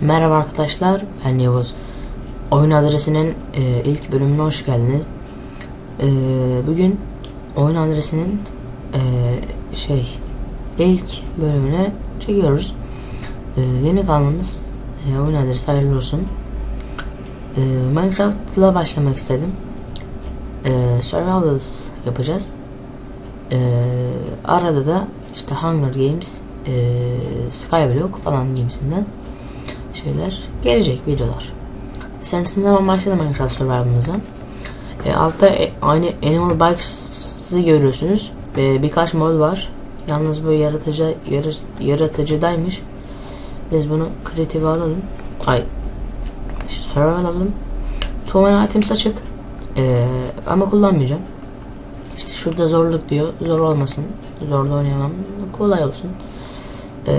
Merhaba arkadaşlar, ben Yavuz. Oyun adresinin e, ilk bölümüne hoş geldiniz. E, bugün oyun adresinin e, şey ilk bölümüne çekiyoruz. E, yeni kanalımız e, oyun adresi hayırlı olsun. E, Minecraft'la başlamak istedim. E, survival yapacağız. E, arada da işte Hunger Games, e, Skyblock falan gibisinden şeyler gelecek videolar. İsterseniz hemen başlayalım Minecraft Survival'ımıza. E, altta e, aynı Animal Bikes'ı görüyorsunuz. E, birkaç mod var. Yalnız bu yaratıcı yarı, yaratıcıdaymış. Biz bunu kreative alalım. Ay Survival alalım. Too items açık. E, ama kullanmayacağım. İşte şurada zorluk diyor. Zor olmasın. Zorda oynayamam. Kolay olsun. Eee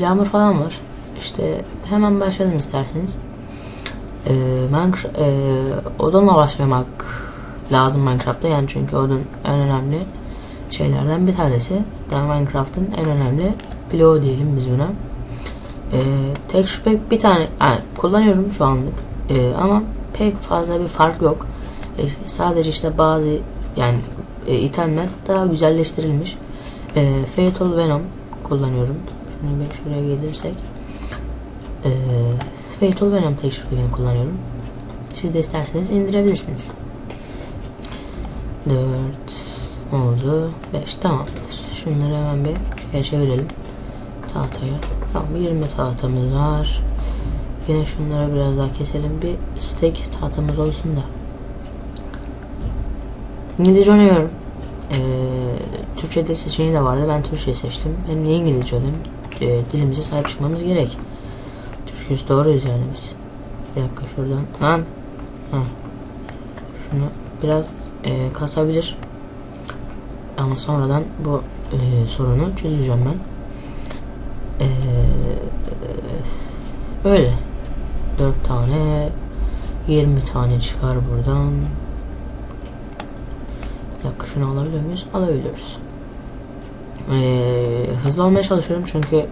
Yağmur falan var. İşte hemen başlayalım isterseniz. Ee, Minecraft, e, odunla başlamak lazım Minecraft'ta yani çünkü odun en önemli şeylerden bir tanesi. Hatta Minecraft'ın en önemli bloğu diyelim biz buna. Ee, tek şüphe bir tane yani kullanıyorum şu anlık ee, ama pek fazla bir fark yok. Ee, sadece işte bazı yani e, itemler daha güzelleştirilmiş. Ee, Fatal Venom kullanıyorum. Şunu bir şuraya gelirsek. Ee, Fatal Venom tek şüpheni kullanıyorum. Siz de isterseniz indirebilirsiniz. 4 oldu. 5 tamamdır. Şunları hemen bir şeye çevirelim. Tahtaya. Tamam 20 tahtamız var. Yine şunları biraz daha keselim. Bir steak tahtamız olsun da. İngilizce oynamıyorum. Ee, Türkçe dil seçeneği de vardı. Ben Türkçe seçtim. Hem niye İngilizce olayım? Ee, dilimize sahip çıkmamız gerek. Türkçesi doğruyuz yani biz. Bir dakika şuradan. Lan. Ha. Şunu biraz e, kasabilir. Ama sonradan bu e, sorunu çözeceğim ben. E, böyle. 4 tane 20 tane çıkar buradan. Bir dakika şunu alabiliyor muyuz? Alabiliyoruz. Ee, hızlı olmaya çalışıyorum çünkü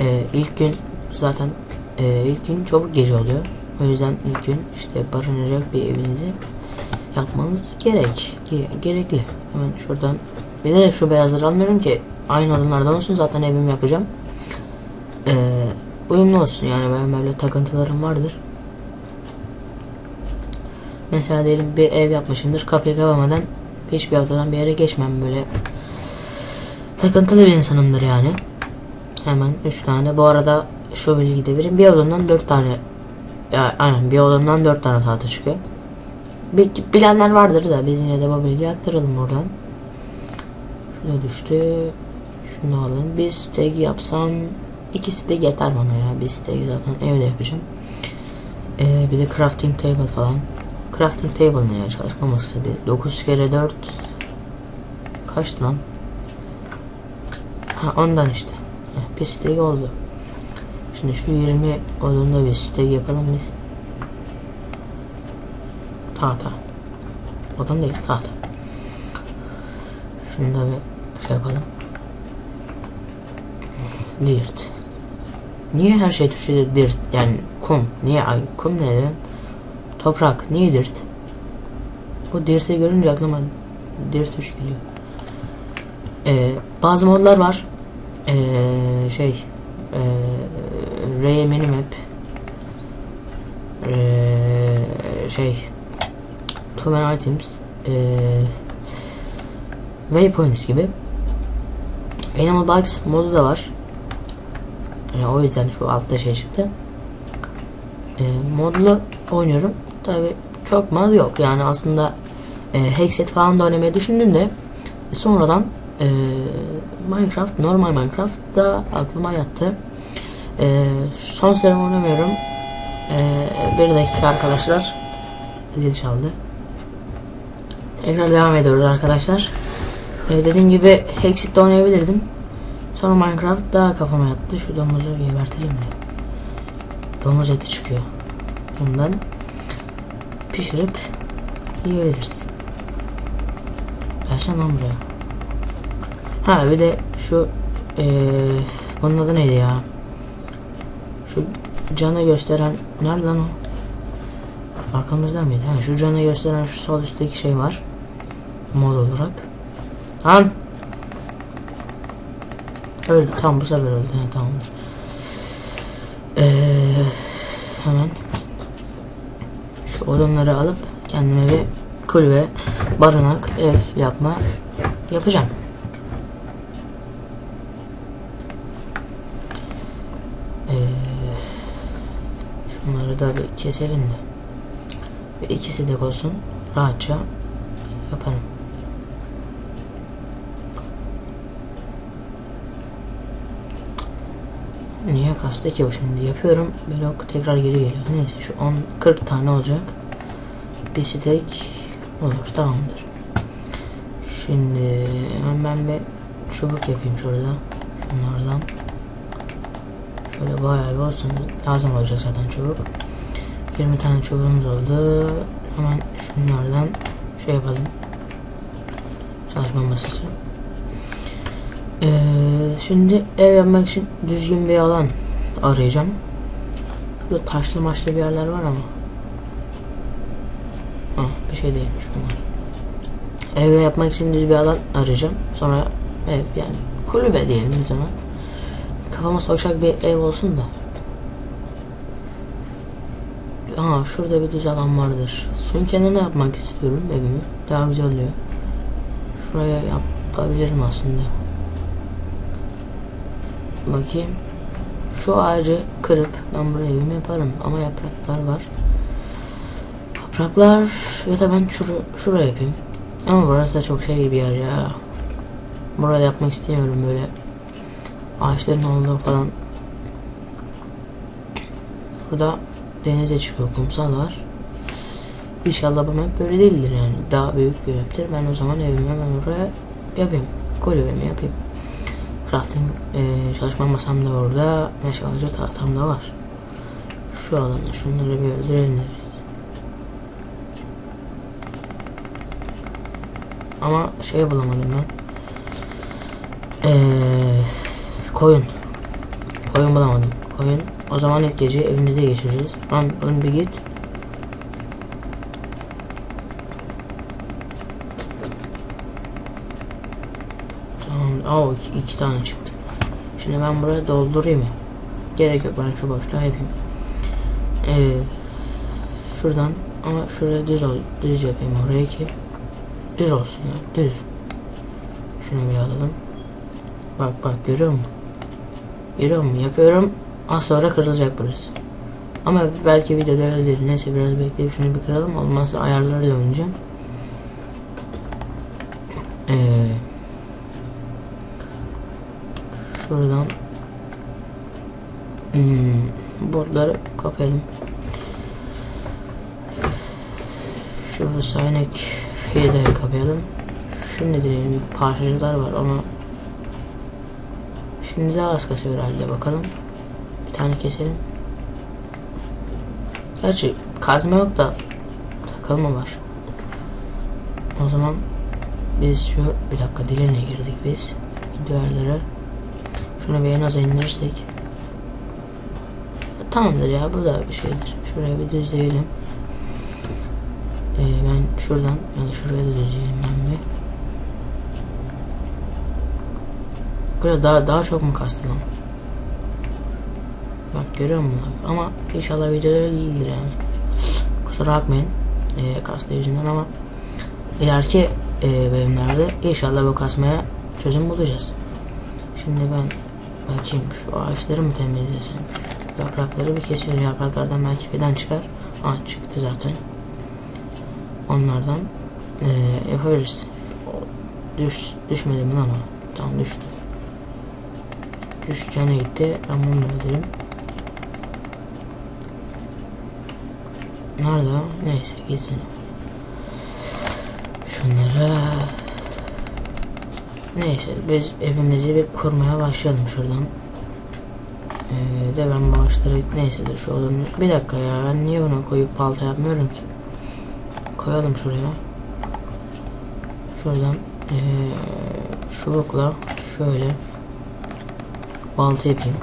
e, ilk gün zaten e, ilk gün çabuk gece oluyor. O yüzden ilk gün işte barınacak bir evinizi yapmanız gerek. Gere gerekli. Hemen şuradan bilerek şu beyazları almıyorum ki aynı odunlardan olsun zaten evimi yapacağım. Ee, uyumlu olsun yani benim böyle takıntılarım vardır. Mesela diyelim bir ev yapmışımdır kapıyı kapamadan hiçbir odadan bir yere geçmem böyle takıntılı bir insanımdır yani. Hemen 3 tane. Bu arada şu bilgi de vereyim. Bir odandan 4 tane ya, aynen bir odandan 4 tane tahta çıkıyor. Bilenler vardır da biz yine de bu bilgiyi aktaralım buradan. Şurada düştü. Şunu alalım. Bir steak yapsam ikisi de yeter bana ya. Bir steak zaten evde yapacağım. Ee, bir de crafting table falan. Crafting table ne ya? Çalışma masası değil. 9 kere 4 kaçtı lan? Ha ondan işte. Heh, bir steak oldu. Şimdi şu 20 odunda bir steak yapalım biz. Tahta. Odun değil tahta. Şunu da bir şey yapalım. Dirt. Niye her şey Türkçe'de dirt? Yani kum. Niye ay kum ne demek? Toprak. Niye dirt? Bu dirt'i görünce aklıma dirt üç geliyor. Ee, bazı modlar var. Ee, şey ee, Ray Minimap ee, şey Two Man Items ee, Waypoints gibi Animal Box modu da var. Yani o yüzden şu altta şey çıktı. E, modlu oynuyorum. Tabi çok mod yok. Yani aslında e, Hexet falan da oynamayı düşündüm de e, sonradan e, Minecraft, normal Minecraft da aklıma yattı. E, son serum oynamıyorum. E, bir dakika arkadaşlar. Zil çaldı. Tekrar devam ediyoruz arkadaşlar. E, dediğim gibi Hexit'te oynayabilirdim. Sonra Minecraft daha kafama yattı. Şu domuzu gebertelim de. Domuz eti çıkıyor. Bundan pişirip yiyebiliriz. Gelsene lan buraya. Ha bir de şu ee, Bunun adı neydi ya? Şu canı gösteren nerede lan o? Arkamızda mıydı? Ha, şu canı gösteren şu sol üstteki şey var. Mod olarak. Lan! Öldü. Tam bu sefer öldü. Ha, tamamdır. Ee, hemen şu odunları alıp kendime bir kulübe, barınak, ev yapma yapacağım. Ee, şunları da bir keselim de. Ve ikisi de olsun. Rahatça yaparım. Niye kastı ki bu şimdi? Yapıyorum. Blok tekrar geri geliyor. Neyse şu 10 40 tane olacak. Bir stack olur. Tamamdır. Şimdi hemen ben bir çubuk yapayım şurada. Şunlardan. Şöyle bayağı bir olsun. Lazım olacak zaten çubuk. 20 tane çubuğumuz oldu. Hemen şunlardan şey yapalım. Çalışma masası. Ee, şimdi ev yapmak için düzgün bir alan arayacağım. Burada taşlı maçlı bir yerler var ama. Ha, bir şey değilmiş bunlar. Ev yapmak için düz bir alan arayacağım. Sonra ev yani kulübe diyelim biz ona. Kafama sokacak bir ev olsun da. Aa şurada bir düz alan vardır. Suyun kenarına yapmak istiyorum evimi. Daha güzel oluyor. Şuraya yapabilirim aslında. Bakayım. Şu ağacı kırıp ben buraya evimi yaparım ama yapraklar var. Yapraklar ya da ben şuru, şuraya yapayım. Ama burası da çok şey bir yer ya. Burada yapmak istemiyorum böyle. Ağaçların olduğu falan. Burada denize çıkıyor kumsal var. İnşallah bu map böyle değildir yani. Daha büyük bir maptir. Ben o zaman evimi hemen oraya yapayım. Kulübemi yapayım. Crafting e, çalışma masam da orada. Meşgaleci tahtam da var. Şu alanda şunları bir öldürelim. Ama şey bulamadım ben. Ee, koyun. Koyun bulamadım. Koyun. O zaman ilk gece evimize geçireceğiz. Lan ön bir git. Tamam. Aa iki, iki tane çıktı. Şimdi ben buraya doldurayım? Gerek yok ben şu boşluğa yapayım. Ee, şuradan ama şuraya düz düz yapayım oraya ki düz olsun ya düz. Şunu bir alalım. Bak bak görüyor musun? Görüyor musun? Yapıyorum. Az sonra kırılacak burası. Ama belki videoda öyle. Neyse biraz bekleyip şunu bir kıralım. Olmazsa ayarlarıyla oynayacağım. Ee, şuradan hmm, boardları kapayalım. Şu saynek de kapayalım. Şimdi diyelim parçacıklar var ama şimdi az kasıyor herhalde bakalım. Tane keselim. Gerçi kazma yok da takılma var. O zaman biz şu bir dakika diline girdik biz. Duvarlara. Şunu bir en az indirirsek. Tamamdır ya bu da bir şeydir. Şuraya bir düzleyelim. Ee, ben şuradan ya da şuraya da düzleyelim ben bir. Burada daha, daha çok mu kastı lan? Bak görüyor musun? Ama inşallah videoda değildir yani. Kusura bakmayın. E, kastı yüzünden ama ileriki e, bölümlerde inşallah bu kasmaya çözüm bulacağız. Şimdi ben bakayım şu ağaçları mı temizlesem? Yaprakları bir keselim. Yapraklardan belki fidan çıkar. Aa çıktı zaten. Onlardan e, yapabiliriz. Düş, düşmedi mi lan o? Tamam düştü. Düş canı gitti. Ben bunu öldüreyim. Nerede? Neyse gitsin. Şunlara Neyse biz evimizi bir kurmaya başlayalım şuradan. Ee, de ben bağışları neyse de şu odunu bir dakika ya ben niye bunu koyup balta yapmıyorum ki? Koyalım şuraya. Şuradan ee, çubukla şöyle balta yapayım.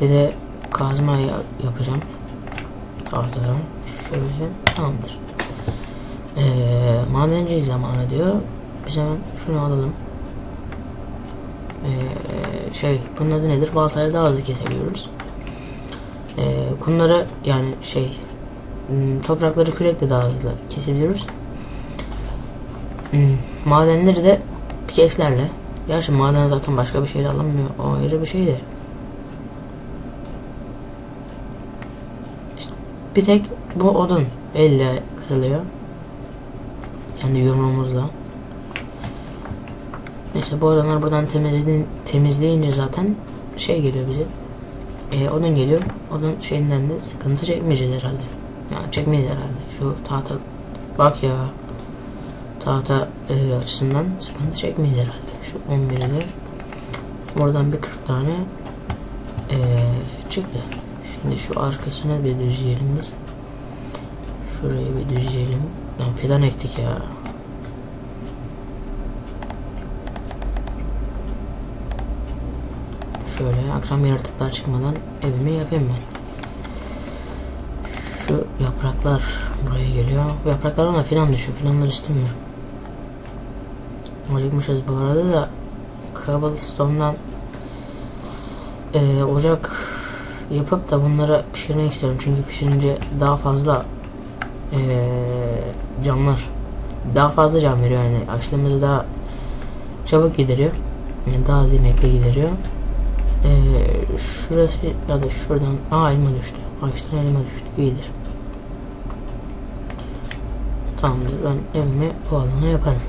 Bir de kazma ya- yapacağım. Tahtadan. Şöyle tamamdır. Ee, madencilik zamanı diyor. Biz hemen şunu alalım. Ee, şey bunun adı nedir? Baltayla daha hızlı kesebiliyoruz. Ee, kumları yani şey hmm, toprakları kürekle daha hızlı kesebiliyoruz. Hmm, madenleri de pikekslerle. Gerçi maden zaten başka bir şeyle alınmıyor. O ayrı bir şey de. İşte bir tek bu odun elle kırılıyor. Kendi yumruğumuzla. Neyse bu odunlar buradan temizledin, temizleyince zaten şey geliyor bize. E, odun geliyor. Odun şeyinden de sıkıntı çekmeyeceğiz herhalde. Yani çekmeyiz herhalde. Şu tahta bak ya. Tahta e, açısından sıkıntı çekmeyiz herhalde. Şu 11'i de buradan bir 40 tane e, çıktı. Şimdi şu arkasını bir düzleyelim biz. Şurayı bir düzleyelim. Lan fidan ektik ya. Şöyle akşam yaratıklar çıkmadan evimi yapayım ben. Şu yapraklar buraya geliyor. Bu yapraklardan da filan düşüyor. Filanları istemiyorum. Acıkmışız bu arada da cobblestone'dan eee ocak yapıp da bunları pişirmek istiyorum. Çünkü pişirince daha fazla eee canlar daha fazla can veriyor yani açlığımızı daha çabuk gideriyor. Yani daha az yemekle gideriyor. Ee, şurası ya da şuradan aa elma düştü. Ağaçtan elma düştü. İyidir. Tamamdır. Ben evimi bu alana yaparım.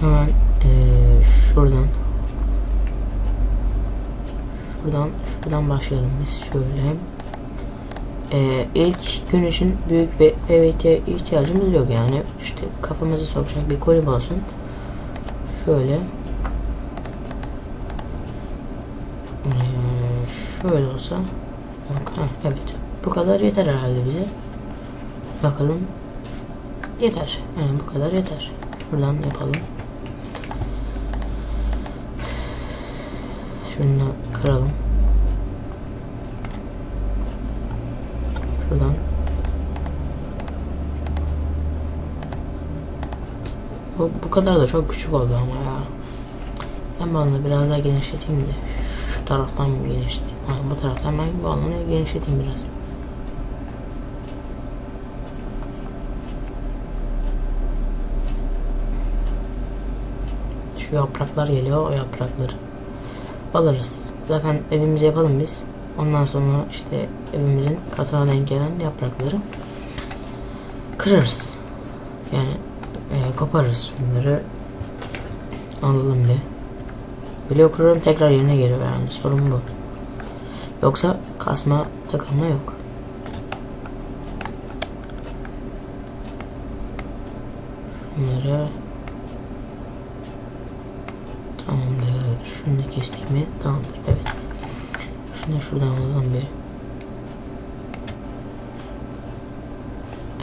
Hemen ee, şuradan şuradan şuradan başlayalım biz şöyle. Ee, ilk gün için büyük bir ihtiya- ihtiyacımız yok yani. İşte kafamızı sokacak bir kulüp olsun. Şöyle. Ee, şöyle olsa. Yok, ha, evet. Bu kadar yeter herhalde bize. Bakalım. Yeter. Yani bu kadar yeter. Buradan yapalım. Şunu kıralım. Şuradan. Bu, bu kadar da çok küçük oldu ama ya. Ben bu alanı biraz daha genişleteyim de. Şu taraftan genişleteyim. Ha, bu taraftan ben bu alanı genişleteyim biraz. Şu yapraklar geliyor, o yaprakları alırız. Zaten evimizi yapalım biz. Ondan sonra işte evimizin katına denk gelen yaprakları kırarız. Yani e, koparırız bunları. Alalım bir. Bloğu kırıyorum tekrar yerine geliyor yani sorun bu. Yoksa kasma takılma yok. Şunları Tamamdır. Şunu da kestik mi? Tamamdır. Evet. Şunu da şuradan alalım bir.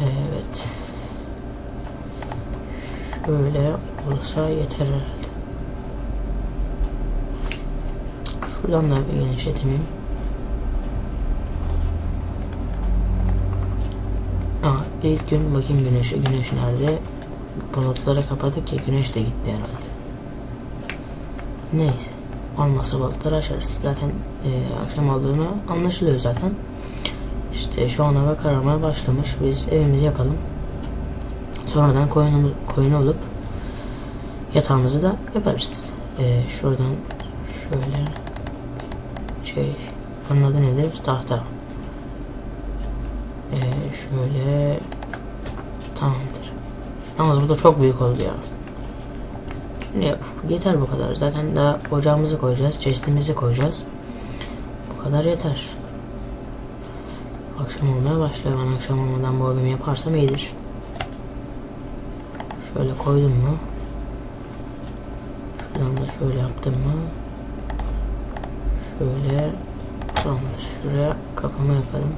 Evet. Şöyle olsa yeter herhalde. Şuradan da bir genişleteyim. Aa, ilk gün bakayım güneşe. Güneş nerede? Bulutları kapadık ya güneş de gitti herhalde. Neyse. Olmazsa balıkları açarız. Zaten e, akşam olduğunu anlaşılıyor zaten. İşte şu an hava kararmaya başlamış. Biz evimizi yapalım. Sonradan koyunu, koyunu alıp yatağımızı da yaparız. E, şuradan şöyle şey bunun adı nedir? Tahta. E, şöyle tamamdır. Yalnız bu da çok büyük oldu ya. Ne, yeter bu kadar. Zaten daha ocağımızı koyacağız, chestimizi koyacağız. Bu kadar yeter. Akşam olmaya başlıyor. Ben akşam olmadan bu evimi yaparsam iyidir. Şöyle koydum mu? Şuradan da şöyle yaptım mı? Şöyle tamamdır. Şuraya kapımı yaparım.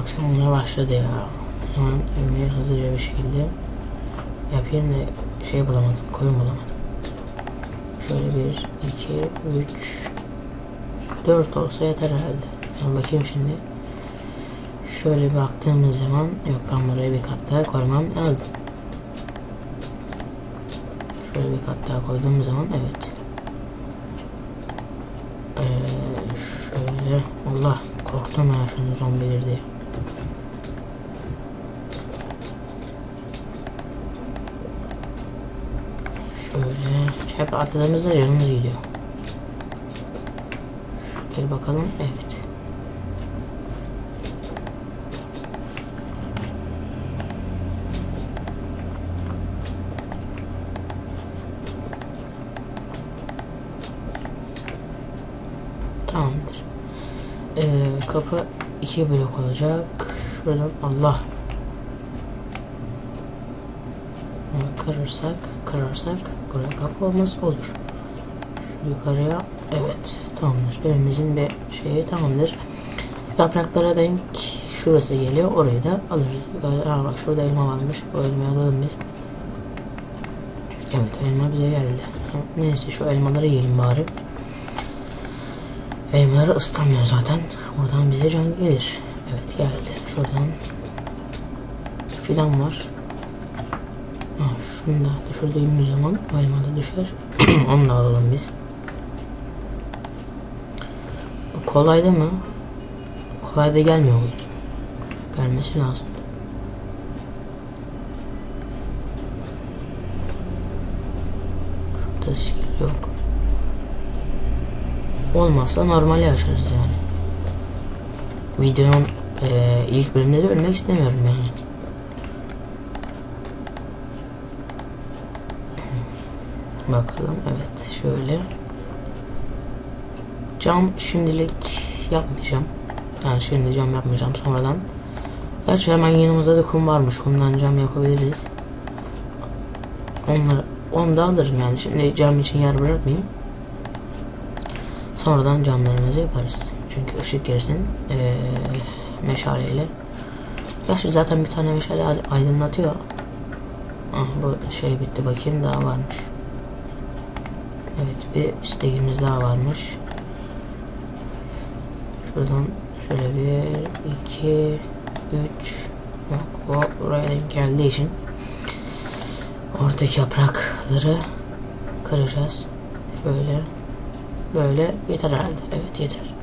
Akşam olmaya başladı ya. Hemen evime hızlıca bir şekilde yapayım da şey bulamadım. Koyun bulamadım. Şöyle bir, iki, üç, dört olsa yeter herhalde. Ben bakayım şimdi. Şöyle baktığımız zaman yok ben buraya bir kat daha koymam lazım. Şöyle bir kat daha koyduğum zaman evet. Ee, şöyle Allah korktum ya şunu zombiler diye. Şöyle hep atladığımızda canımız gidiyor. Şöyle bakalım evet. Tamamdır. Ee, kapı iki blok olacak. Şuradan Allah. Bunu kırırsak, kırarsak buraya kapı olmaz olur. Şu yukarıya evet tamamdır. Evimizin bir şeyi tamamdır. Yapraklara denk şurası geliyor. Orayı da alırız. Aa bak şurada elma varmış. O elmayı alalım biz. Evet elma bize geldi. Neyse şu elmaları yiyelim bari. Elmaları ısıtamıyor zaten. Oradan bize can gelir. Evet geldi. Şuradan fidan var. Şunu da düşürdüğümüz zaman elma düşer. Onu da alalım biz. Bu kolaydı mı? Kolay da gelmiyor muydu? Gelmesi lazım. Şurada skill yok. Olmazsa normali açarız yani. Videonun eee, ilk bölümünde de ölmek istemiyorum yani. Bakalım evet şöyle. Cam şimdilik yapmayacağım. Yani şimdi cam yapmayacağım sonradan. Gerçi hemen yanımızda da kum varmış. Kumdan cam yapabiliriz. Onları onu da alırım yani. Şimdi cam için yer bırakmayayım. Sonradan camlarımızı yaparız. Çünkü ışık girsin eee, meşaleyle. Gerçi zaten bir tane meşale ay- aydınlatıyor. Ah, bu şey bitti bakayım daha varmış. Evet bir isteğimiz daha varmış. Şuradan şöyle bir, iki, üç. Yok o buraya denk geldiği için oradaki yaprakları kıracağız. Şöyle böyle yeter herhalde. Evet yeter.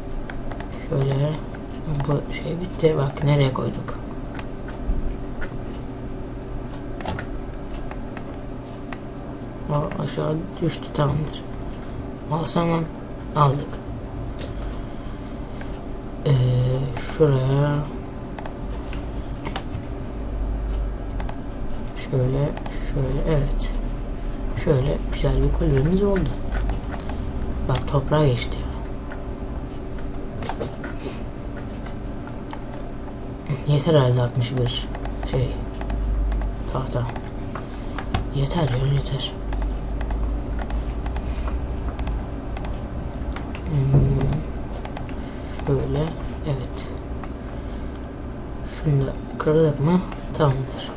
Şöyle bu şey bitti. Bak nereye koyduk. O aşağı düştü tamamdır. Alsam. Aldık. Ee, şuraya şöyle şöyle evet. Şöyle güzel bir kulübemiz oldu. Bak toprağa geçti. Yeter herhalde 61 şey tahta. Yeter ya yeter. Hmm, Şöyle evet. Şunu da kırdık mı tamamdır.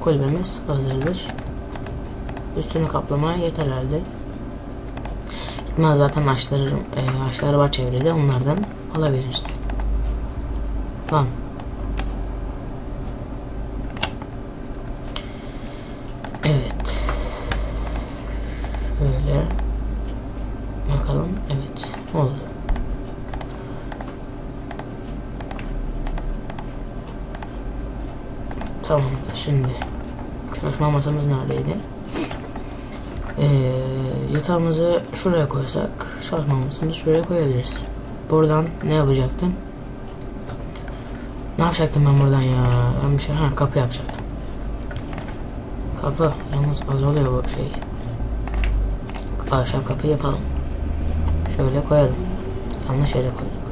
Kulübemiz hazırdır. Üstünü kaplamaya yeter herhalde. Yetmez zaten ağaçlar, e, ağaçlar var çevrede onlardan alabiliriz. Lan. Evet. Şöyle. Bakalım. Evet. Oldu. Tamam. Şimdi çalışma masamız neredeydi? Ee, yatağımızı şuraya koysak masamızı şuraya koyabiliriz. Buradan ne yapacaktım? Ne yapacaktım ben buradan ya? Ben bir şey ha kapı yapacaktım. Kapı yalnız az oluyor bu şey. Ahşap kapı yapalım. Şöyle koyalım. Yanlış yere koyduk.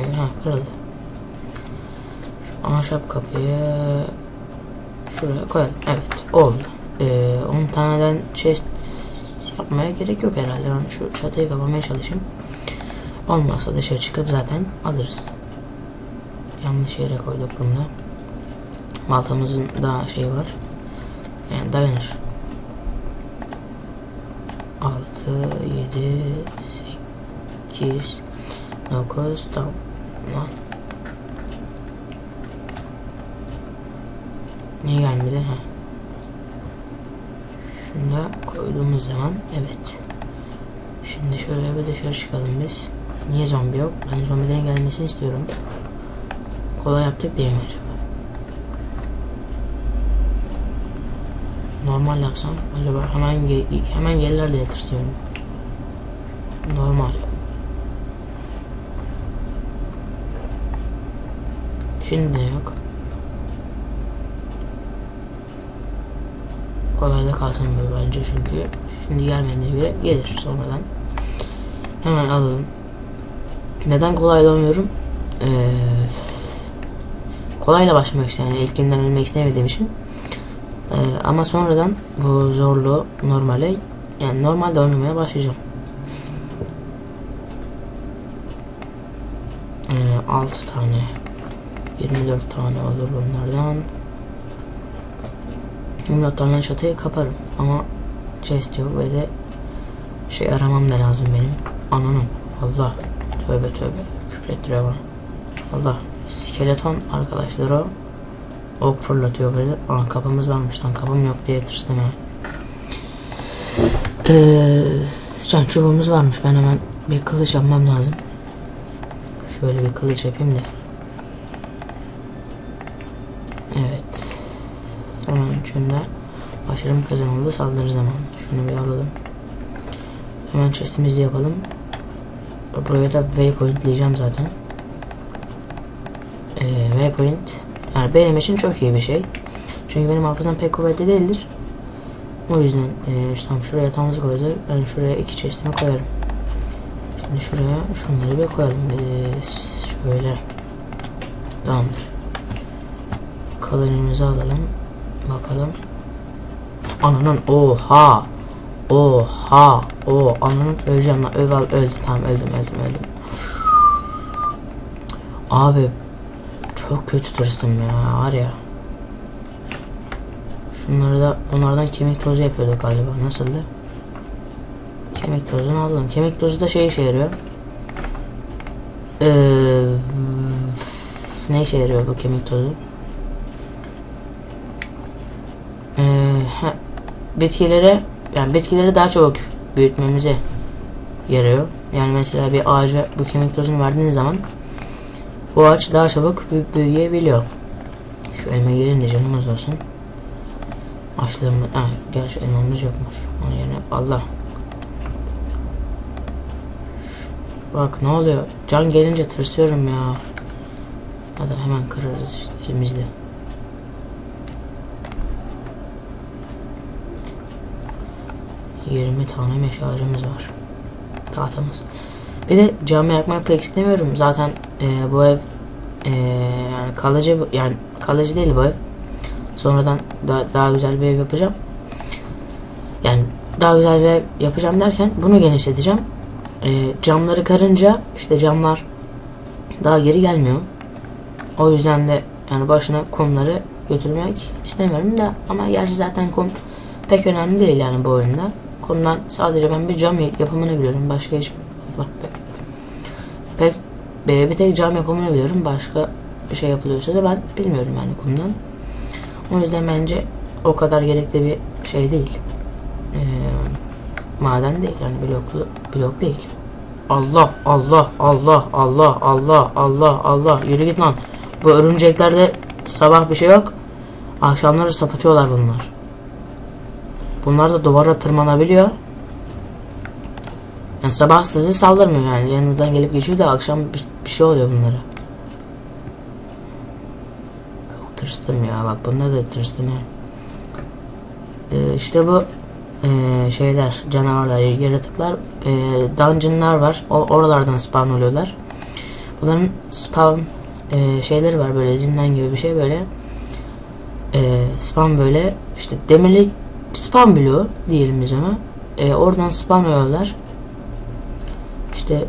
Ee, ha kırıldı. Şu ahşap kapıyı şuraya koyalım. Evet oldu. Ee, 10 taneden chest yapmaya gerek yok herhalde. Ben şu çatıyı kapamaya çalışayım. Olmazsa dışarı çıkıp zaten alırız. Yanlış yere koyduk bunu da. Baltamızın daha şey var. Yani dayanır. 6, 7, 8, 9, tamam. Lan. Niye gelmedi? Ha. Şunu koyduğumuz zaman evet. Şimdi şöyle bir dışarı çıkalım biz. Niye zombi yok? Ben zombilerin gelmesini istiyorum. Kolay yaptık diye mi acaba? Normal yapsam acaba hemen ge- hemen gelirler diye tırsıyorum. Normal. Şimdi de yok. Kolay da kalsın bu bence çünkü şimdi gelmediğine göre gelir sonradan. Hemen alalım. Neden kolayla oynuyorum? Ee, kolayla başlamak istedim. Yani ilk günden ölmek istemediğim için. Ee, ama sonradan bu zorluğu normale yani normalde oynamaya başlayacağım. Ee, 6 tane 24 tane olur bunlardan. 24 tane çatıyı kaparım ama chest yok ve de şey aramam da lazım benim. Ananım. Allah. Tövbe tövbe. Küfrettiriyor bana. Allah. Skeleton arkadaşlar o. Ok fırlatıyor böyle. Aa kapımız varmış lan. Kapım yok diye tırstım ha. Eee can çubuğumuz varmış. Ben hemen bir kılıç yapmam lazım. Şöyle bir kılıç yapayım da. Evet. Zaman içinde başarım kazanıldı. Saldırı zamanı. Şunu bir alalım. Hemen chestimizi yapalım. Buraya da waypoint diyeceğim zaten. Ee, waypoint yani benim için çok iyi bir şey. Çünkü benim hafızam pek kuvvetli değildir. O yüzden e, işte tam şuraya yatağımızı koyacağız. Ben şuraya iki chestimi koyarım. Şimdi şuraya şunları bir koyalım. Ee, şöyle. Tamamdır. Kalınımızı alalım. Bakalım. Ananın oha. Oha. O ananın öleceğim lan. Öv al öldü. Tamam öldüm öldüm öldüm. Abi çok kötü tırstım ya var ya. Şunları da bunlardan kemik tozu yapıyorduk galiba. Nasıldı? Kemik tozunu aldım. Kemik tozu da şey işe yarıyor. Ee, ne işe yarıyor bu kemik tozu? Bitkileri yani bitkileri daha çabuk büyütmemize yarıyor. Yani mesela bir ağaca bu kemik tozunu verdiğiniz zaman bu ağaç daha çabuk büyü- büyüyebiliyor. Şu elma yerin de canımız olsun. Açlığımız... Ha, gerçi elmamız yokmuş. Onun yerine Allah. Bak ne oluyor? Can gelince tırsıyorum ya. Hadi hemen kırarız işte elimizle. Yirmi tane meşe ağacımız var. Tahtamız. Bir de cami yakmak pek istemiyorum. Zaten e, bu ev e, yani kalıcı yani kalıcı değil bu ev. Sonradan da, daha güzel bir ev yapacağım. Yani daha güzel bir ev yapacağım derken bunu genişleteceğim. E, camları karınca işte camlar daha geri gelmiyor. O yüzden de yani başına kumları götürmek istemiyorum da ama gerçi zaten kum pek önemli değil yani bu oyunda. Kumdan sadece ben bir cam yapımını biliyorum. Başka hiç Allah. Pek be, bir tek cam yapımını biliyorum. Başka bir şey yapılıyorsa da ben bilmiyorum yani kumdan. O yüzden bence o kadar gerekli bir şey değil. Ee, maden değil yani bloklu blok değil. Allah Allah Allah Allah Allah Allah Allah yürü git lan. Bu örümceklerde sabah bir şey yok. Akşamları sapıtıyorlar bunlar. Bunlar da duvara tırmanabiliyor. Yani sabah sizi saldırmıyor yani yanınızdan gelip geçiyor da akşam bir, bir şey oluyor bunlara. Çok tırstım ya bak bunda da tırstım ya. Ee, işte bu e, şeyler canavarlar yaratıklar e, dungeonlar var o, oralardan spawn oluyorlar. Bunların spawn e, şeyleri var böyle zindan gibi bir şey böyle. E, spawn böyle işte demirli spam bloğu diyelim biz ona. E, oradan spam oluyorlar. İşte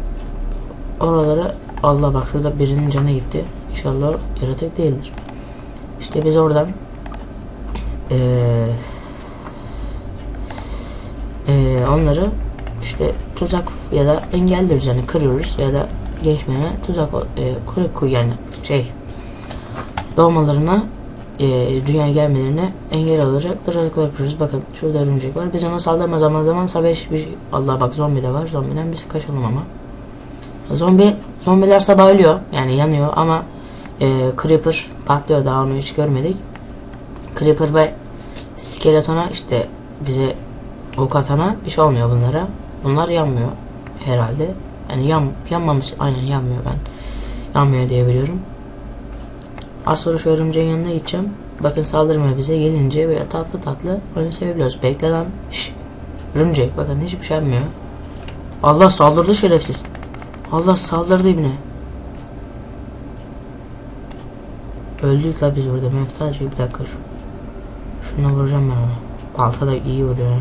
oralara Allah bak şurada birinin canı gitti. İnşallah yaratık değildir. İşte biz oradan eee eee, onları işte tuzak ya da engelliyoruz yani kırıyoruz ya da gençlere tuzak koy, koy yani şey doğmalarına eee dünyaya gelmelerine engel olacak tuzaklar kuruyoruz. Bakın şurada örümcek var. Biz ona saldırma zaman zaman sabah bir Allah bak zombi de var. Zombiden biz kaçalım ama. Zombi zombiler sabah ölüyor. Yani yanıyor ama eee Creeper patlıyor daha onu hiç görmedik. Creeper ve Skeleton'a işte bize ok atana bir şey olmuyor bunlara. Bunlar yanmıyor herhalde. Yani yan, yanmamış aynen yanmıyor ben. Yanmıyor diye biliyorum. Az sonra şu örümceğin yanına gideceğim. Bakın saldırmıyor bize. Gelince böyle tatlı tatlı oyunu sevebiliyoruz. Bekle lan. Şşş. Örümcek bakın hiçbir şey yapmıyor. Allah saldırdı şerefsiz. Allah saldırdı ibne. Öldük la biz burada meftacı bir dakika şu. Şuna vuracağım ben ona. Balta da iyi vuruyor.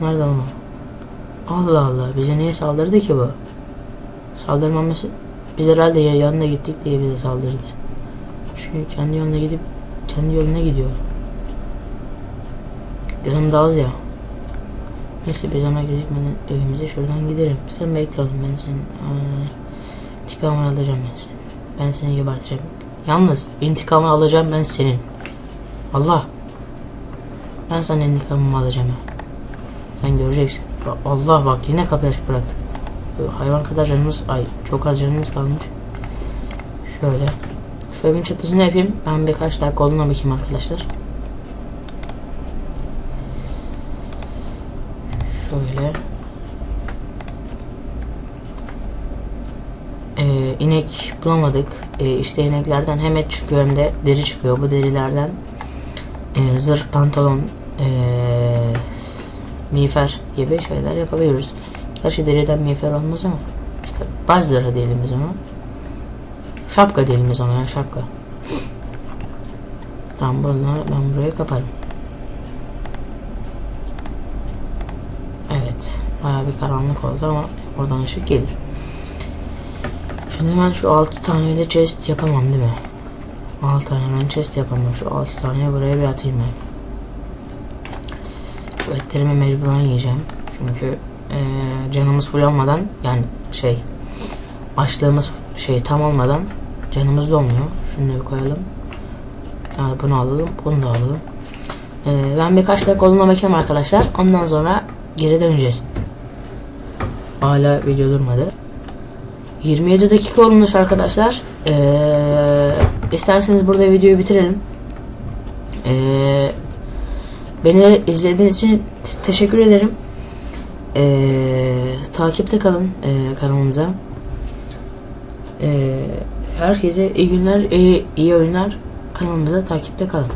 Nerede ama? Allah Allah bize niye saldırdı ki bu? Saldırmaması biz herhalde ya yanına gittik diye bize saldırdı. Çünkü kendi yoluna gidip kendi yoluna gidiyor. Canım da az ya. Neyse biz ona gözükmeden evimize şuradan giderim. Sen bekle oğlum ben senin Aa, intikamını alacağım ben seni. Ben seni geberteceğim. Yalnız intikamını alacağım ben senin. Allah. Ben senin intikamımı alacağım ha. Sen göreceksin. Allah bak yine kapıyı açık bıraktık. Hayvan kadar canımız ay çok az canımız kalmış. Şöyle. Şu evin çatısını yapayım. Ben birkaç dakika olduğuna bakayım arkadaşlar. Şöyle. Ee, inek bulamadık. Ee, işte ineklerden hem et çıkıyor hem de deri çıkıyor. Bu derilerden e, zırh, pantolon, e, miğfer gibi şeyler yapabiliyoruz. Gerçi deriden miğfer olmaz ama işte baş zırhı diyelim biz ona. Şapka diyelim biz ona ya, şapka. Tamam bunları ben buraya kaparım. Evet. Bayağı bir karanlık oldu ama oradan ışık gelir. Şimdi ben şu 6 taneyle chest yapamam değil mi? 6 tane ben chest yapamam. Şu 6 taneyi buraya bir atayım ben. Şu etlerimi mecburen yiyeceğim. Çünkü eee, canımız full olmadan yani şey açlığımız şey tam olmadan canımız dolmuyor. Şunu koyalım. Yani bunu alalım. Bunu da alalım. Eee, ben birkaç dakika oluna bakayım arkadaşlar. Ondan sonra geri döneceğiz. Hala video durmadı. 27 dakika olmuş arkadaşlar. Ee, isterseniz burada videoyu bitirelim. Ee, beni izlediğiniz için teşekkür ederim. Ee, takipte kalın ee, kanalımıza. Ee, herkese iyi günler, iyi, oyunlar. Kanalımıza takipte kalın.